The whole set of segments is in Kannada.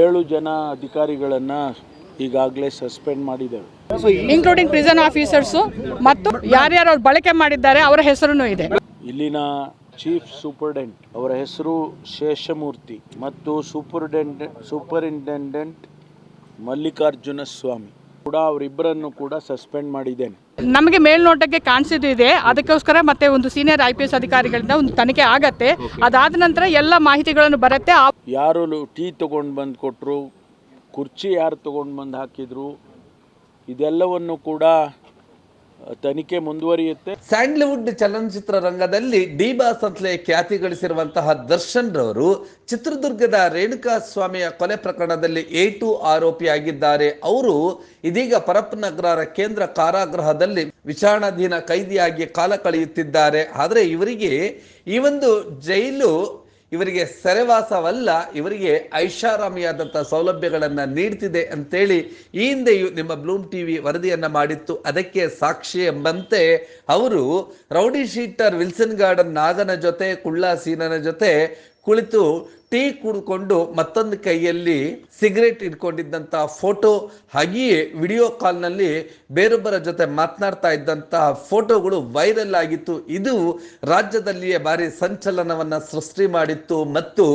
ಏಳು ಜನ ಅಧಿಕಾರಿಗಳನ್ನು ಈಗಾಗಲೇ ಸಸ್ಪೆಂಡ್ ಮಾಡಿದ್ದೇವೆ ಇನ್ಕ್ಲೂಡಿಂಗ್ ಪ್ರಿಸನ್ ಆಫೀಸರ್ಸ್ ಮತ್ತು ಯಾರ್ಯಾರು ಅವ್ರು ಬಳಕೆ ಮಾಡಿದ್ದಾರೆ ಅವರ ಹೆಸರು ಇದೆ. ಇಲ್ಲಿನ ಚೀಫ್ ಸೂಪರ್ಡೆಂಟ್ ಅವರ ಹೆಸರು ಶೇಷಮೂರ್ತಿ ಮತ್ತು ಸೂಪರ್ಡೆಂಟ್ ಸೂಪರಿಂಟೆಂಡೆಂಟ್ ಮಲ್ಲಿಕಾರ್ಜುನ ಸ್ವಾಮಿ ಕೂಡ ಅವರಿಬ್ಬರನ್ನು ಕೂಡ ಸಸ್ಪೆಂಡ್ ಮಾಡಿದ್ದೇನೆ. ನಮಗೆ ಮೇಲ್ನೋಟಕ್ಕೆ ಕಾಣಿಸಿದಿದೆ ಅದಕ್ಕೋಸ್ಕರ ಮತ್ತೆ ಒಂದು ಸೀನಿಯರ್ ಐ ಪಿ ಎಸ್ ಅಧಿಕಾರಿಗಳಿಂದ ಒಂದು ತನಿಖೆ ಆಗತ್ತೆ. ಅದಾದ ನಂತರ ಎಲ್ಲ ಮಾಹಿತಿಗಳನ್ನು ಬರುತ್ತೆ. ಯಾರು ಟೀ ತಗೊಂಡು ಬಂದು ಕೊಟ್ಟರು ಕುರ್ಚಿ ಯಾರು ತಗೊಂಡು ಬಂದು ಹಾಕಿದ್ರು ಇದೆಲ್ಲವನ್ನು ಕೂಡ ತನಿಖೆ ಮುಂದುವರಿಯುತ್ತೆ. ಸ್ಯಾಂಡ್ಲ್ವುಡ್ ಚಲನಚಿತ್ರ ರಂಗದಲ್ಲಿ ಡಿ ಬಾಸಂತ್ಲೆ ಖ್ಯಾತಿ ಗಳಿಸಿರುವಂತಹ ದರ್ಶನ್ ರವರು ಚಿತ್ರದುರ್ಗದ ರೇಣುಕಾ ಸ್ವಾಮಿಯ ಕೊಲೆ ಪ್ರಕರಣದಲ್ಲಿ ಎ ಟು ಆರೋಪಿಯಾಗಿದ್ದಾರೆ. ಅವರು ಇದೀಗ ಪರಪ್ಪನಗರ ಕೇಂದ್ರ ಕಾರಾಗೃಹದಲ್ಲಿ ವಿಚಾರಣಾಧೀನ ಕೈದಿಯಾಗಿ ಕಾಲ ಕಳೆಯುತ್ತಿದ್ದಾರೆ. ಆದರೆ ಇವರಿಗೆ ಈ ಒಂದು ಜೈಲು ಇವರಿಗೆ ಸೆರೆವಾಸವಲ್ಲ, ಇವರಿಗೆ ಐಷಾರಾಮಿಯಾದಂಥ ಸೌಲಭ್ಯಗಳನ್ನು ನೀಡ್ತಿದೆ ಅಂತೇಳಿ ಈ ಹಿಂದೆಯೂ ನಿಮ್ಮ ಬ್ಲೂಮ್ ಟಿ ವಿ ವರದಿಯನ್ನು ಮಾಡಿತ್ತು. ಅದಕ್ಕೆ ಸಾಕ್ಷಿ ಎಂಬಂತೆ ಅವರು ರೌಡಿ ಶೀಟರ್ ವಿಲ್ಸನ್ ಗಾರ್ಡನ್ ನಾಗನ ಜೊತೆ, ಕುಳ್ಳ ಸೀನನ ಜೊತೆ ಕುಳಿತು ಟೀ ಕುಡ್ಕೊಂಡು ಮತ್ತೊಂದು ಕೈಯಲ್ಲಿ ಸಿಗರೇಟ್ ಇಟ್ಕೊಂಡಿದ್ದಂಥ ಫೋಟೋ, ಹಾಗೆಯೇ ವಿಡಿಯೋ ಕಾಲ್ನಲ್ಲಿ ಬೇರೊಬ್ಬರ ಜೊತೆ ಮಾತನಾಡ್ತಾ ಇದ್ದಂತಹ ಫೋಟೋಗಳು ವೈರಲ್ ಆಗಿತ್ತು. ಇದು ರಾಜ್ಯದಲ್ಲಿಯೇ ಭಾರಿ ಸಂಚಲನವನ್ನ ಸೃಷ್ಟಿ ಮಾಡಿತ್ತು ಮತ್ತು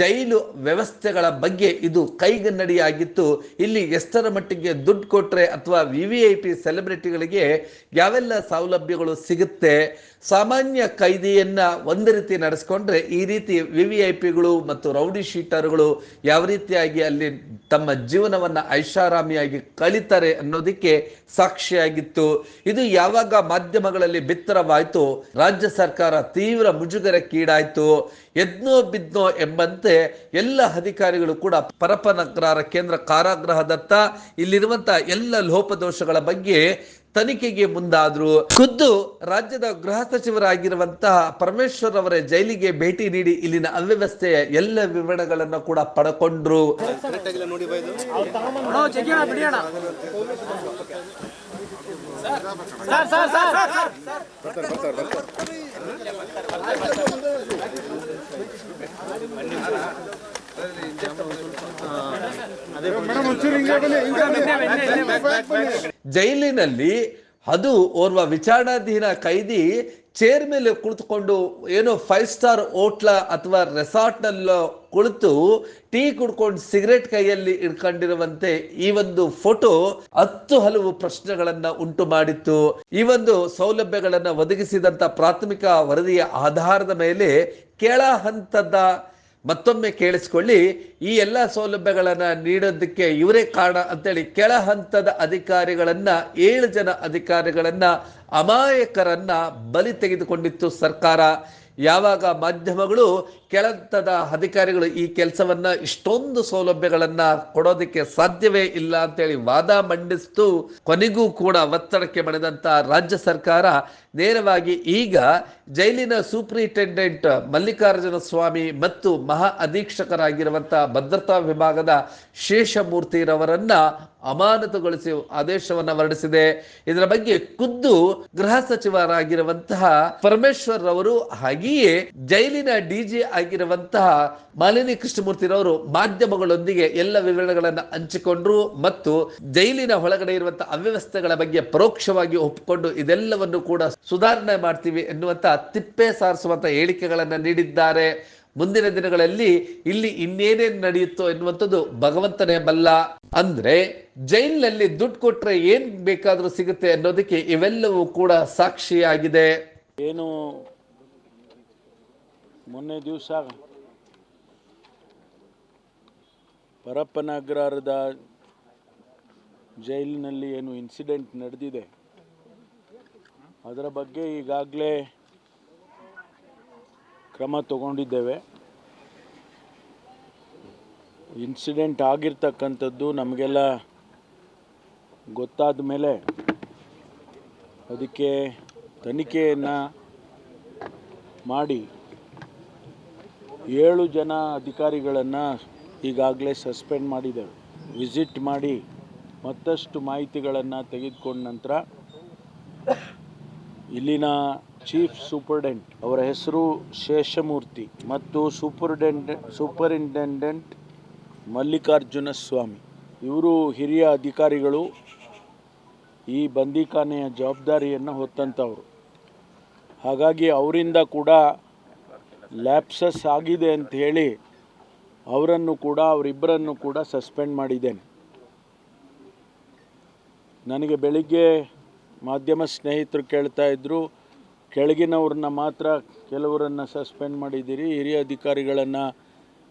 ಜೈಲು ವ್ಯವಸ್ಥೆಗಳ ಬಗ್ಗೆ ಇದು ಕೈಗನ್ನಡಿಯಾಗಿತ್ತು. ಇಲ್ಲಿ ಎಷ್ಟರ ಮಟ್ಟಿಗೆ ದುಡ್ಡು ಕೊಟ್ರೆ ಅಥವಾ ವಿ ವಿ ಐ ಪಿ ಸೆಲೆಬ್ರಿಟಿಗಳಿಗೆ ಯಾವೆಲ್ಲ ಸೌಲಭ್ಯಗಳು ಸಿಗುತ್ತೆ, ಸಾಮಾನ್ಯ ಕೈದಿಯನ್ನ ಒಂದು ರೀತಿ ನಡೆಸ್ಕೊಂಡ್ರೆ ಈ ರೀತಿ ವಿ ವಿ ಐ ಪಿಗಳು ಮತ್ತು ರೌಡಿ ಶೀಟರ್ಗಳು ಯಾವ ರೀತಿಯಾಗಿ ಅಲ್ಲಿ ತಮ್ಮ ಜೀವನವನ್ನ ಐಷಾರಾಮಿಯಾಗಿ ಕಳೀತಾರೆ ಅನ್ನೋದಕ್ಕೆ ಸಾಕ್ಷಿಯಾಗಿತ್ತು. ಇದು ಯಾವಾಗ ಮಾಧ್ಯಮಗಳಲ್ಲಿ ಬಿತ್ತರವಾಯಿತು, ರಾಜ್ಯ ಸರ್ಕಾರ ತೀವ್ರ ಮುಜುಗರಕ್ಕೀಡಾಯಿತು, ಎದ್ನೋ ಬಿದ್ನೋ ಎಂಬಂತೆ ಎಲ್ಲ ಅಧಿಕಾರಿಗಳು ಕೂಡ ಪರಪನಗ್ರಹರ ಕೇಂದ್ರ ಕಾರಾಗೃಹದತ್ತ ಇಲ್ಲಿರುವಂತಹ ಎಲ್ಲ ಲೋಪದೋಷಗಳ ಬಗ್ಗೆ ತನಿಖೆಗೆ ಮುಂದಾದ್ರು ಖುದ್ದು ರಾಜ್ಯದ ಗೃಹ ಸಚಿವರಾಗಿರುವಂತಹ ಪರಮೇಶ್ವರ್ ಅವರ ಜೈಲಿಗೆ ಭೇಟಿ ನೀಡಿ ಇಲ್ಲಿನ ಅವ್ಯವಸ್ಥೆಯ ಎಲ್ಲ ವಿವರಗಳನ್ನು ಕೂಡ ಪಡ್ಕೊಂಡ್ರು ಜೈಲಿನಲ್ಲಿ ಅದು ಓರ್ವ ವಿಚಾರಣಾಧೀನ ಕೈದಿ ಚೇರ್ ಮೇಲೆ ಕುಳಿತುಕೊಂಡು ಏನೋ ಫೈವ್ ಸ್ಟಾರ್ ಹೋಟ್ಲ ಅಥವಾ ರೆಸಾರ್ಟ್ನಲ್ಲೋ ಕುಳಿತು ಟೀ ಕುಡ್ಕೊಂಡು ಸಿಗರೆಟ್ ಕೈಯಲ್ಲಿ ಇಟ್ಕೊಂಡಿರುವಂತೆ ಈ ಒಂದು ಫೋಟೋ ಹತ್ತು ಹಲವು ಪ್ರಶ್ನೆಗಳನ್ನ ಉಂಟು ಮಾಡಿತ್ತು. ಈ ಒಂದು ಸೌಲಭ್ಯಗಳನ್ನ ಒದಗಿಸಿದಂತ ಪ್ರಾಥಮಿಕ ವರದಿಯ ಆಧಾರದ ಮೇಲೆ ಕೆಳ ಹಂತದ ಮತ್ತೊಮ್ಮೆ ಕೇಳಿಸ್ಕೊಳ್ಳಿ, ಈ ಎಲ್ಲ ಸೌಲಭ್ಯಗಳನ್ನು ನೀಡೋದಕ್ಕೆ ಇವರೇ ಕಾರಣ ಅಂತೇಳಿ ಕೆಳ ಹಂತದ ಅಧಿಕಾರಿಗಳನ್ನು, ಏಳು ಜನ ಅಧಿಕಾರಿಗಳನ್ನು, ಅಮಾಯಕರನ್ನು ಬಲಿ ತೆಗೆದುಕೊಂಡಿತ್ತು ಸರ್ಕಾರ. ಯಾವಾಗ ಮಾಧ್ಯಮಗಳು ಕೆಳಂತದ ಅಧಿಕಾರಿಗಳು ಈ ಕೆಲಸವನ್ನ ಇಷ್ಟೊಂದು ಸೌಲಭ್ಯಗಳನ್ನು ಕೊಡೋದಕ್ಕೆ ಸಾಧ್ಯವೇ ಇಲ್ಲ ಅಂತೇಳಿ ವಾದ ಮಂಡಿಸ್ತು, ಕೊನೆಗೂ ಕೂಡ ಒತ್ತಡಕ್ಕೆ ಮಣಿದಂತ ರಾಜ್ಯ ಸರ್ಕಾರ ನೇರವಾಗಿ ಈಗ ಜೈಲಿನ ಸೂಪರಿಂಟೆಂಡೆಂಟ್ ಮಲ್ಲಿಕಾರ್ಜುನ ಸ್ವಾಮಿ ಮತ್ತು ಮಹಾ ಅಧೀಕ್ಷಕರಾಗಿರುವಂಥ ಭದ್ರತಾ ವಿಭಾಗದ ಶೇಷಮೂರ್ತಿರವರನ್ನ ಅಮಾನತುಗೊಳಿಸಿ ಆದೇಶವನ್ನ ಹೊರಡಿಸಿದೆ. ಇದರ ಬಗ್ಗೆ ಖುದ್ದು ಗೃಹ ಸಚಿವರಾಗಿರುವಂತಹ ಪರಮೇಶ್ವರ್ ಅವರು ಹಾಗೆಯೇ ಜೈಲಿನ ಡಿಜಿ ಆಗಿರುವಂತಹ ಮಾಲಿನಿ ಕೃಷ್ಣಮೂರ್ತಿರವರು ಮಾಧ್ಯಮಗಳೊಂದಿಗೆ ಎಲ್ಲ ವಿವರಣೆಗಳನ್ನು ಹಂಚಿಕೊಂಡ್ರು ಮತ್ತು ಜೈಲಿನ ಒಳಗಡೆ ಇರುವಂತಹ ಅವ್ಯವಸ್ಥೆಗಳ ಬಗ್ಗೆ ಪರೋಕ್ಷವಾಗಿ ಒಪ್ಪಿಕೊಂಡು ಇದೆಲ್ಲವನ್ನು ಕೂಡ ಸುಧಾರಣೆ ಮಾಡ್ತೀವಿ ಎನ್ನುವಂತಹ ತಿಪ್ಪೆ ಸಾರಿಸುವಂತಹ ಹೇಳಿಕೆಗಳನ್ನ ನೀಡಿದ್ದಾರೆ. ಮುಂದಿನ ದಿನಗಳಲ್ಲಿ ಇಲ್ಲಿ ಇನ್ನೇನೇನ್ ನಡೆಯುತ್ತೋ ಎನ್ನುವಂಥದ್ದು ಭಗವಂತನೇ ಬಲ್ಲ. ಅಂದ್ರೆ ಜೈಲಿನಲ್ಲಿ ದುಡ್ಡು ಕೊಟ್ರೆ ಏನ್ ಬೇಕಾದ್ರೂ ಸಿಗುತ್ತೆ ಅನ್ನೋದಕ್ಕೆ ಇವೆಲ್ಲವೂ ಕೂಡ ಸಾಕ್ಷಿಯಾಗಿದೆ. ಏನು ಮೊನ್ನೆ ದಿವಸ ಪರಪ್ಪನಗ್ರಹಾರದ ಜೈಲಿನಲ್ಲಿ ಏನು ಇನ್ಸಿಡೆಂಟ್ ನಡೆದಿದೆ. ಅದರ ಬಗ್ಗೆ ಈಗಾಗಲೇ ಕ್ರಮ ತಗೊಂಡಿದ್ದೇವೆ. ಇನ್ಸಿಡೆಂಟ್ ಆಗಿರ್ತಕ್ಕಂಥದ್ದು ನಮಗೆಲ್ಲ ಗೊತ್ತಾದ ಮೇಲೆ ಅದಕ್ಕೆ ತನಿಖೆಯನ್ನು ಮಾಡಿ ಏಳು ಜನ ಅಧಿಕಾರಿಗಳನ್ನು ಈಗಾಗಲೇ ಸಸ್ಪೆಂಡ್ ಮಾಡಿದ್ದೇವೆ ವಿಸಿಟ್ ಮಾಡಿ ಮತ್ತಷ್ಟು ಮಾಹಿತಿಗಳನ್ನು ತೆಗೆದುಕೊಂಡ ನಂತರ ಇಲ್ಲಿನ ಚೀಫ್ ಸೂಪರ್ಡೆಂಟ್, ಅವರ ಹೆಸರು ಶೇಷಮೂರ್ತಿ ಮತ್ತು ಸೂಪರ್ಡೆಂಟ್, ಸೂಪರಿಂಟೆಂಡೆಂಟ್ ಮಲ್ಲಿಕಾರ್ಜುನ ಸ್ವಾಮಿ. ಇವರು ಹಿರಿಯ ಅಧಿಕಾರಿಗಳು. ಈ ಬಂದಿಖಾನೆಯ ಜವಾಬ್ದಾರಿಯನ್ನು ಹೊತ್ತಂಥವ್ರು ಹಾಗಾಗಿ ಅವರಿಂದ ಕೂಡ ಲ್ಯಾಪ್ಸಸ್ ಆಗಿದೆ ಅಂತ ಹೇಳಿ ಅವರನ್ನು ಕೂಡ, ಅವರಿಬ್ಬರನ್ನು ಕೂಡ ಸಸ್ಪೆಂಡ್ ಮಾಡಿದ್ದೇನೆ. ನನಗೆ ಬೆಳಿಗ್ಗೆ ಮಾಧ್ಯಮ ಸ್ನೇಹಿತರು ಕೇಳ್ತಾ ಇದ್ದರು ಕೆಳಗಿನವ್ರನ್ನ ಮಾತ್ರ ಕೆಲವರನ್ನು ಸಸ್ಪೆಂಡ್ ಮಾಡಿದ್ದೀರಿ, ಹಿರಿಯ ಅಧಿಕಾರಿಗಳನ್ನು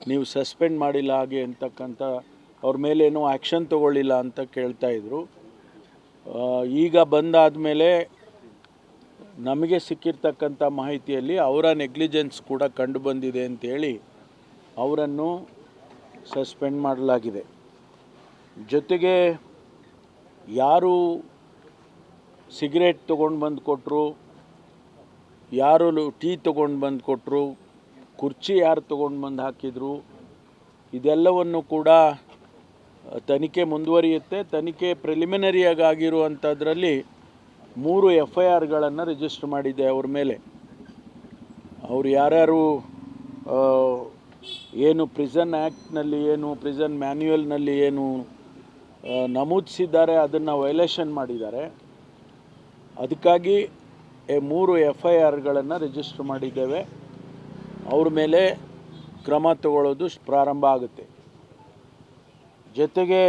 ನೀವು ಸಸ್ಪೆಂಡ್ ಮಾಡಿಲ್ಲ ಹಾಗೆ ಅಂತಕ್ಕಂಥ ಅವ್ರ ಮೇಲೇನೂ ಆ್ಯಕ್ಷನ್ ತಗೊಳ್ಳಿಲ್ಲ ಅಂತ ಕೇಳ್ತಾ ಇದ್ರು. ಈಗ ಬಂದಾದ ಮೇಲೆ ನಮಗೆ ಸಿಕ್ಕಿರ್ತಕ್ಕಂಥ ಮಾಹಿತಿಯಲ್ಲಿ ಅವರ ನೆಗ್ಲಿಜೆನ್ಸ್ ಕೂಡ ಕಂಡು ಬಂದಿದೆ ಅಂತೇಳಿ ಅವರನ್ನು ಸಸ್ಪೆಂಡ್ ಮಾಡಲಾಗಿದೆ. ಜೊತೆಗೆ ಯಾರು ಸಿಗರೇಟ್ ತೊಗೊಂಡು ಬಂದು ಕೊಟ್ಟರು ಯಾರು ಟೀ ತೊಗೊಂಡು ಬಂದು ಕೊಟ್ಟರು ಕುರ್ಚಿ ಯಾರು ತೊಗೊಂಡು ಬಂದು ಹಾಕಿದರು, ಇದೆಲ್ಲವನ್ನು ಕೂಡ ತನಿಖೆ ಮುಂದುವರಿಯುತ್ತೆ. ತನಿಖೆ ಪ್ರಿಲಿಮಿನರಿಯಾಗಿ ಆಗಿರುವಂಥದ್ರಲ್ಲಿ ಮೂರು ಎಫ್ ಐ ಆರ್ಗಳನ್ನು ರಿಜಿಸ್ಟರ್ ಮಾಡಿದೆ ಅವ್ರ ಮೇಲೆ. ಅವರು ಯಾರ್ಯಾರು ಏನು ಪ್ರಿಸನ್ ಆ್ಯಕ್ಟ್ನಲ್ಲಿ ಏನು ಪ್ರಿಸನ್ ಮ್ಯಾನ್ಯುಯಲ್ನಲ್ಲಿ ಏನು ನಮೂದಿಸಿದ್ದಾರೆ, ಅದನ್ನು ವೈಲೇಷನ್ ಮಾಡಿದ್ದಾರೆ. ಅದಕ್ಕಾಗಿ ಮೂರು ಎಫ್ ಐ ಆರ್ಗಳನ್ನು ರಿಜಿಸ್ಟರ್ ಮಾಡಿದ್ದೇವೆ. ಅವ್ರ ಮೇಲೆ ಕ್ರಮ ತಗೊಳ್ಳೋದು ಪ್ರಾರಂಭ ಆಗುತ್ತೆ. ಜೊತೆಗೆ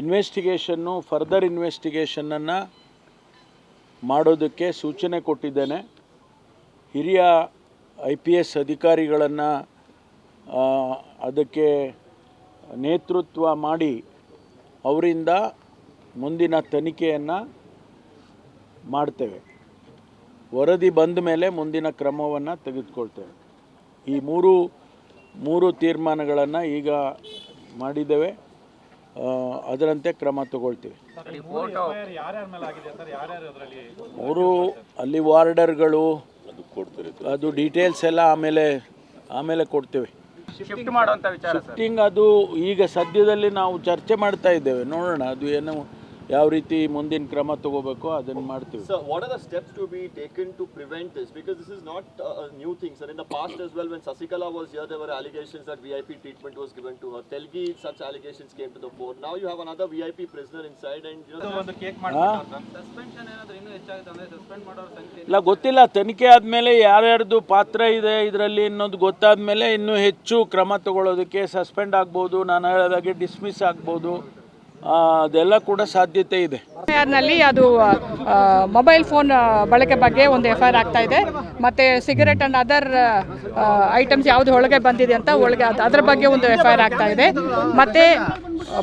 ಇನ್ವೆಸ್ಟಿಗೇಷನ್ನು ಫರ್ದರ್ ಇನ್ವೆಸ್ಟಿಗೇಷನನ್ನು ಮಾಡೋದಕ್ಕೆ ಸೂಚನೆ ಕೊಟ್ಟಿದ್ದೇನೆ. ಹಿರಿಯ ಐ ಪಿ ಎಸ್ ಅಧಿಕಾರಿಗಳನ್ನು ಅದಕ್ಕೆ ನೇತೃತ್ವ ಮಾಡಿ ಅವರಿಂದ ಮುಂದಿನ ತನಿಖೆಯನ್ನು ಮಾಡ್ತೇವೆ. ವರದಿ ಬಂದ ಮೇಲೆ ಮುಂದಿನ ಕ್ರಮವನ್ನು ತೆಗೆದುಕೊಳ್ತೇವೆ. ಈ ಮೂರು ಮೂರು ತೀರ್ಮಾನಗಳನ್ನು ಈಗ ಮಾಡಿದ್ದೇವೆ. ಅದರಂತೆ ಕ್ರಮ ತಗೊಳ್ತೀವಿ. ಅವರು ಅಲ್ಲಿ ವಾರ್ಡರ್ಗಳು ಅದು ಡೀಟೇಲ್ಸ್ ಎಲ್ಲ ಆಮೇಲೆ ಆಮೇಲೆ ಕೊಡ್ತೇವೆ. ಶಿಫ್ಟ್ ಮಾಡುವಂತ ವಿಚಾರ ಸರ್. ಶಿಫ್ಟಿಂಗ್ ಅದು ಈಗ ಸದ್ಯದಲ್ಲಿ ನಾವು ಚರ್ಚೆ ಮಾಡ್ತಾ ಇದ್ದೇವೆ. ನೋಡೋಣ ಅದು ಏನು ಯಾವ ರೀತಿ ಮುಂದಿನ ಕ್ರಮ ತಗೋಬೇಕು ಅದನ್ನ ಮಾಡ್ತೀವಿ. Sir what are the steps to be taken to prevent this because this is not new thing sir in the past as well when Sasikala was here there were allegations that V I P treatment was given to her Telgi such allegations came to the fore now you have another V I P prisoner inside and you know ಒಂದು ಕೇಕ್ ಮಾಡ್ತಾರೆ ಸಸ್ಪೆನ್ಷನ್ ಏನಾದರೂ ಇನ್ನು ಹೆಚ್ಚಾಗುತ್ತೆ ಅಂದ್ರೆ ಸಸ್ಪೆಂಡ್ ಮಾಡೋರ ಸಂಖ್ಯೆ ಇಲ್ಲ ಗೊತ್ತಿಲ್ಲ. ತನಿಖೆ ಆದ್ಮೇಲೆ ಯಾರು ಪಾತ್ರ ಇದೆ ಇದರಲ್ಲಿ ಇನ್ನೊಂದು ಗೊತ್ತಾದ್ಮೇಲೆ ಇನ್ನು ಹೆಚ್ಚು ಕ್ರಮ ತಗೊಳ್ಳೋದಕ್ಕೆ ಸಸ್ಪೆಂಡ್ ಆಗ್ಬೋದು. ನಾನು ಹೇಳೋದಾಗಿ ಡಿಸ್ಮಿಸ್ ಆಗ್ಬೋದು. ಅದೆಲ್ಲ ಕೂಡ ಸಾಧ್ಯತೆ ಇದೆ. ನಲ್ಲಿ ಅದು ಮೊಬೈಲ್ ಫೋನ್ ಬಳಕೆ ಬಗ್ಗೆ ಒಂದು ಎಫ್ ಐ ಆರ್ ಆಗ್ತಾ ಇದೆ. ಮತ್ತೆ ಸಿಗರೆಟ್ ಅಂಡ್ ಅದರ್ ಐಟಮ್ಸ್ ಯಾವ್ದು ಒಳಗೆ ಬಂದಿದೆ ಅಂತ ಒಳಗೆ ಅದರ ಬಗ್ಗೆ ಒಂದು ಎಫ್ ಐ ಆರ್ ಆಗ್ತಾ ಇದೆ. ಮತ್ತೆ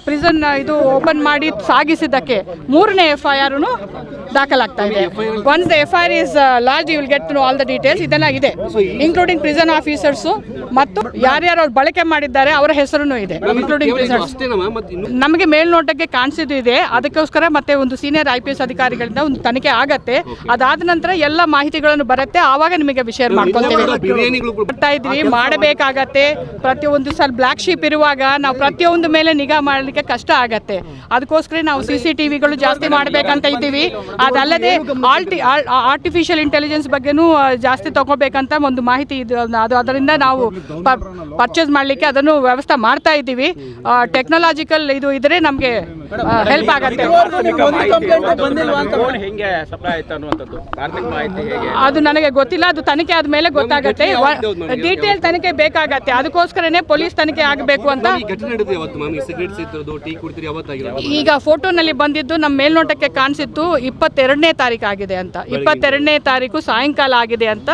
ಪ್ರಿಸನ್ ಇದು ಓಪನ್ ಮಾಡಿ ಸಾಗಿಸಿದ್ದಕ್ಕೆ ಮೂರನೇ ಎಫ್ ಐ ಆರ್ ದಾಖಲಾಗ್ತಾ ಇದೆ. Once the F I R is lodged you will get to all the details ಇದೆಲ್ಲ ಇದೆ ಇನ್ಕ್ಲೂಡಿಂಗ್ ಪ್ರಿಸನ್ ಆಫೀಸರ್ಸು ಮತ್ತು ಯಾರ್ಯಾರು ಅವ್ರು ಬಳಕೆ ಮಾಡಿದ್ದಾರೆ ಅವರ ಹೆಸರು ಇದೆ ಇನ್ಕ್ಲೂಡಿಂಗ್ ಪ್ರಿಸನ್ಸ್ ನಮಗೆ ಮೇಲ್ನೋಟಕ್ಕೆ ಕಾಣಿಸಿದ್ದು ಇದೆ. ಅದಕ್ಕೋಸ್ಕರ ಮತ್ತೆ ಒಂದು ಸೀನಿಯರ್ ಐ ಪಿ ಎಸ್ ಅಧಿಕಾರಿಗಳಿಂದ ಒಂದು ತನಿಖೆ ಆಗತ್ತೆ. ಅದಾದ ನಂತರ ಎಲ್ಲ ಮಾಹಿತಿಗಳನ್ನು ಬರುತ್ತೆ. ಆವಾಗ ನಿಮಗೆ ವಿಷಯ ಮಾಡ್ಕೊಳ್ತೇವೆ. ಮಾಡ್ತಾ ಇದ್ವಿ ಮಾಡಬೇಕಾಗತ್ತೆ. ಪ್ರತಿಯೊಂದು ಸಲ ಬ್ಲಾಕ್ ಶೀಪ್ ಇರುವಾಗ ನಾವು ಪ್ರತಿಯೊಂದು ಮೇಲೆ ನಿಗಾ ಮಾಡಲಿಕ್ಕೆ ಕಷ್ಟ ಆಗತ್ತೆ. ಅದಕ್ಕೋಸ್ಕರ ನಾವು ಸಿ ಸಿ ಟಿವಿಗಳು ಜಾಸ್ತಿ ಮಾಡಬೇಕಂತ ಇದ್ದೀವಿ. ಅದಲ್ಲದೆ ಆಲ್ಟಿ ಆರ್ಟಿಫಿಷಿಯಲ್ ಇಂಟೆಲಿಜೆನ್ಸ್ ಬಗ್ಗೆನೂ ಜಾಸ್ತಿ ತಗೋಬೇಕಂತ ಒಂದು ಮಾಹಿತಿ ಇದು ಅದು ಅದರಿಂದ ನಾವು ಪರ್ಚೇಸ್ ಮಾಡಲಿಕ್ಕೆ ಅದನ್ನು ವ್ಯವಸ್ಥೆ ಮಾಡ್ತಾ ಇದ್ದೀವಿ. ಟೆಕ್ನಾಲಜಿಕಲ್ ಇದು ಇದ್ರೆ ನಮಗೆ ಹೆಲ್ಪ್ ಆಗತ್ತೆ. ಫೋನ್ ಹೆಂಗೆ? ಸಪ್ಲೈ ಆಯ್ತು ಅನ್ನುವಂಥದ್ದು? ಪ್ರಾಥಮಿಕ ಮಾಹಿತಿ ಹೇಗೆ? ಅದು ನನಗೆ ಗೊತ್ತಿಲ್ಲ ಅದು ತನಿಖೆ ಆದ್ಮೇಲೆ ಗೊತ್ತಾಗತ್ತೆ. ಡೀಟೇಲ್ ತನಿಖೆ ಬೇಕಾಗತ್ತೆ. ಅದಕ್ಕೋಸ್ಕರನೇ ಪೊಲೀಸ್ ತನಿಖೆ ಆಗಬೇಕು ಅಂತ ಈಗ ಫೋಟೋನಲ್ಲಿ ಬಂದಿದ್ದು ನಮ್ಮ ಮೇಲ್ನೋಟಕ್ಕೆ ಕಾಣಿಸಿತ್ತು ಇಪ್ಪತ್ತೆರಡನೇ ತಾರೀಕು ಆಗಿದೆ ಅಂತ. ಇಪ್ಪತ್ತೆರಡನೇ ತಾರೀಕು ಸಾಯಂಕಾಲ ಆಗಿದೆ ಅಂತ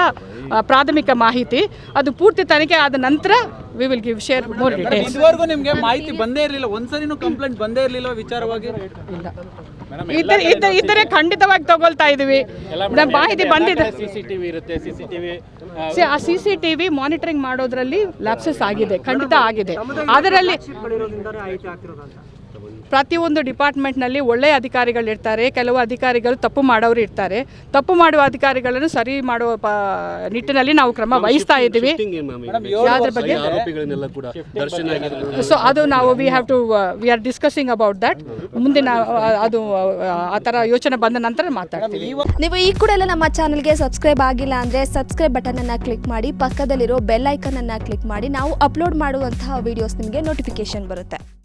ಪ್ರಾಥಮಿಕ ಮಾಹಿತಿ. ಅದು ಪೂರ್ತಿ ತನಿಖೆ ಆದ ನಂತರ we will give share more details ಇದುವರೆಗೂ ನಿಮಗೆ ಮಾಹಿತಿ ಬಂದೇ ಇರಲಿಲ್ಲ ಒಂದ್ಸರಿನೂ ಕಂಪ್ಲೇಂಟ್ ಬಂದೇ ಇರಲಿಲ್ಲ ವಿಚಾರವಾಗಿ? ಇದ್ದರೆ ಇತರ ಇದ್ದರೆ ಖಂಡಿತವಾಗಿ ತಗೊಳ್ತಾ ಇದೀವಿ ನಮ್ಮ ಮಾಹಿತಿ ಬಂದಿದೆ. ಆ C C T V monitoring ಮಾಡೋದ್ರಲ್ಲಿ ಲ್ಯಾಪ್ಸಸ್ ಆಗಿದೆ ಖಂಡಿತ ಆಗಿದೆ. ಅದರಲ್ಲಿ ಪ್ರತಿಯೊಂದು ಡಿಪಾರ್ಟ್ಮೆಂಟ್ನಲ್ಲಿ ಒಳ್ಳೆಯ ಅಧಿಕಾರಿಗಳಿರ್ತಾರೆ ಕೆಲವು ಅಧಿಕಾರಿಗಳು ತಪ್ಪು ಮಾಡೋರು ಇರ್ತಾರೆ. ತಪ್ಪು ಮಾಡುವ ಅಧಿಕಾರಿಗಳನ್ನು ಸರಿ ಮಾಡುವ ಪ ನಿಟ್ಟಿನಲ್ಲಿ ನಾವು ಕ್ರಮ ವಹಿಸ್ತಾ ಇದ್ದೀವಿ. ಯಾವ್ದ್ರ ಬಗ್ಗೆ? ಆರೋಪಿಗಳನ್ನೆಲ್ಲ ಕೂಡ ದರ್ಶನ ಆಗಿರ್ಬೋದು. ಸೊ ಅದು ನಾವು we have to we are discussing about that ಮುಂದಿನ ಆ, ಅದು ಆ, ಆ ಥರ ಯೋಚನೆ ಬಂದ ನಂತರ ಮಾತಾಡ್ತೀವಿ. ನೀವು ಈ ಕೂಡ ಎಲ್ಲ ನಮ್ಮ ಚಾನಲ್ಗೆ ಸಬ್ಸ್ಕ್ರೈಬ್ ಆಗಿಲ್ಲ ಅಂದರೆ ಸಬ್ಸ್ಕ್ರೈಬ್ ಬಟನ್ ಬಟನನ್ನು ಕ್ಲಿಕ್ ಮಾಡಿ ಪಕ್ಕದಲ್ಲಿರೋ ಬೆಲ್ ಐಕನನ್ನು ಕ್ಲಿಕ್ ಮಾಡಿ. ನಾವು ಅಪ್ಲೋಡ್ ಮಾಡುವಂತಹ ವಿಡಿಯೋಸ್ ನಿಮಗೆ ನೋಟಿಫಿಕೇಶನ್ ಬರುತ್ತೆ.